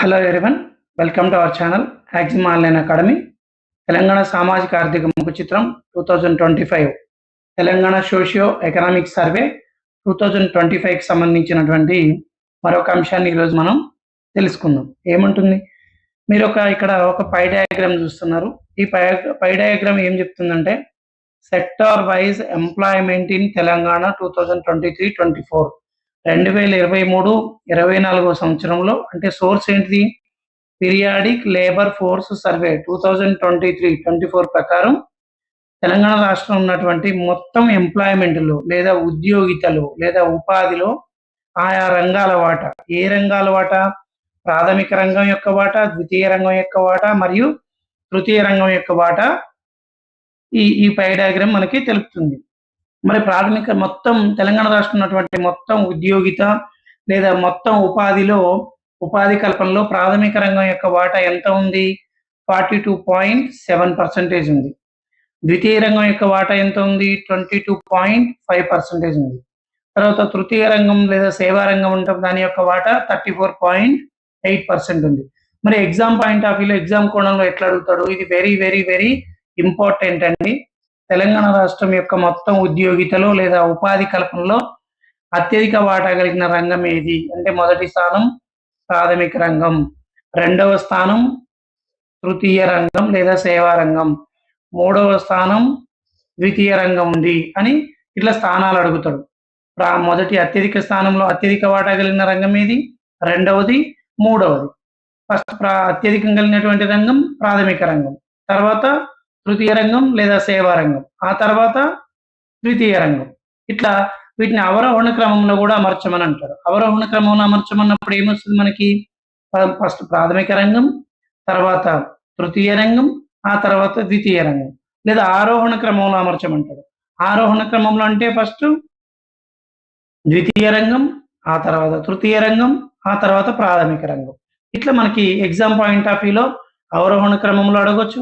Hello everyone welcome to our channel Axiom online academy Telangana సామాజిక ఆర్థిక ముఖ చిత్రం two thousand twenty five Telangana socio economic survey two thousand twenty ఫైవ్కి సంబంధించినటువంటి మరొక అంశాన్ని ఈరోజు మనం తెలుసుకుందాం. ఏముంటుంది? మీరు ఒక ఇక్కడ ఒక పై డయాగ్రామ్ చూస్తున్నారు. ఈ పై పై డయాగ్రామ్ ఏం చెప్తుందంటే sector wise employment in Telangana two thousand twenty three twenty four రెండు వేల ఇరవై మూడు ఇరవై నాలుగో సంవత్సరంలో అంటే సోర్స్ ఏంటిది? Periodic labour force survey two thousand twenty three twenty four ప్రకారం తెలంగాణ రాష్ట్రం ఉన్నటువంటి మొత్తం ఎంప్లాయ్మెంట్లో లేదా ఉద్యోగితలు లేదా ఉపాధిలో ఆయా రంగాల వాటా. ఏ రంగాల వాటా? ప్రాథమిక రంగం యొక్క వాటా ద్వితీయ రంగం యొక్క వాటా మరియు తృతీయ రంగం యొక్క వాటా. ఈ ఈ పై డయాగ్రామ్ మనకి తెలుపుతుంది. మరి ప్రాథమిక మొత్తం తెలంగాణ రాష్ట్రం ఉన్నటువంటి మొత్తం ఉద్యోగిత లేదా మొత్తం ఉపాధిలో ఉపాధి కల్పనలో ప్రాథమిక రంగం యొక్క వాటా ఎంత ఉంది? Forty two point seven percentage ఉంది. ద్వితీయ రంగం యొక్క వాటా ఎంత ఉంది? Twenty two point five percentage ఉంది. తర్వాత తృతీయ రంగం లేదా సేవా రంగం ఉంటుంది దాని యొక్క వాటా thirty four point eight percent ఉంది. మరి ఎగ్జామ్ పాయింట్ ఆఫ్ వ్యూలో ఎగ్జామ్ కోణంలో ఎట్లా అడుగుతాడు ఇది వెరీ వెరీ వెరీ ఇంపార్టెంట్ అండి. తెలంగాణ రాష్ట్రం యొక్క మొత్తం ఉద్యోగితలో లేదా ఉపాధి కల్పనలో అత్యధిక వాటా కలిగిన రంగం ఏది? అంటే మొదటి స్థానం ప్రాథమిక రంగం. రెండవ స్థానం తృతీయ రంగం లేదా సేవా రంగం. మూడవ స్థానం ద్వితీయ రంగం ఉంది అని ఇట్లా స్థానాలు అడుగుతాడు. ప్రా మొదటి అత్యధిక స్థానంలో అత్యధిక వాటా కలిగిన రంగం ఏది? రెండవది మూడవది. ఫస్ట్ ప్రా అత్యధికం కలిగినటువంటి రంగం ప్రాథమిక రంగం. తర్వాత తృతీయ రంగం లేదా సేవా రంగం. ఆ తర్వాత ద్వితీయ రంగం. ఇట్లా వీటిని అవరోహణ క్రమంలో కూడా అమర్చమని అంటారు. అవరోహణ క్రమంలో అమర్చమన్నప్పుడు ఏమొస్తుంది మనకి? ఫస్ట్ ప్రాథమిక రంగం తర్వాత తృతీయ రంగం ఆ తర్వాత ద్వితీయ రంగం. లేదా ఆరోహణ క్రమంలో అమర్చమంటారు. ఆరోహణ క్రమంలో అంటే ఫస్ట్ ద్వితీయ రంగం ఆ తర్వాత తృతీయ రంగం ఆ తర్వాత ప్రాథమిక రంగం. ఇట్లా మనకి ఎగ్జామ్ పాయింట్ ఆఫ్ వ్యూలో అవరోహణ క్రమంలో అడగొచ్చు.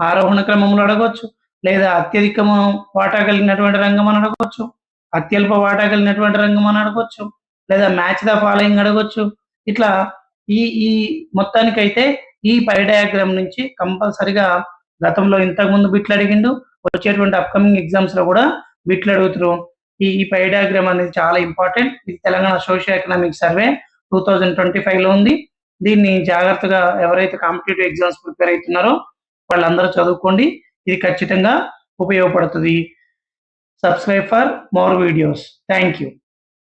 ఆరోహణ క్రమంలో అడగవచ్చు లేదా అత్యధికము వాటా కలిగినటువంటి రంగం అని అడగవచ్చు అత్యల్ప వాటా కలిగినటువంటి రంగం అని అడగవచ్చు లేదా మ్యాచ్ ద ఫాలోయింగ్ అడగవచ్చు ఇట్లా ఈ ఈ మొత్తానికైతే ఈ పై డయాగ్రామ్ నుంచి కంపల్సరిగా గతంలో ఇంతకు ముందు బిట్లు అడిగిండు వచ్చేటువంటి అప్కమింగ్ ఎగ్జామ్స్లో కూడా బిట్లు అడుగుతారు. ఈ ఈ పై డయాగ్రామ్ అనేది చాలా ఇంపార్టెంట్ ఇది Telangana socio economic survey two thousand twenty ఫైవ్లో ఉంది. దీన్ని జాగ్రత్తగా ఎవరైతే కాంపిటేటివ్ ఎగ్జామ్స్ ప్రిపేర్ అవుతున్నారో వాళ్ళందరూ చదువుకోండి. ఇది ఖచ్చితంగా ఉపయోగపడుతుంది. Subscribe for more videos thank you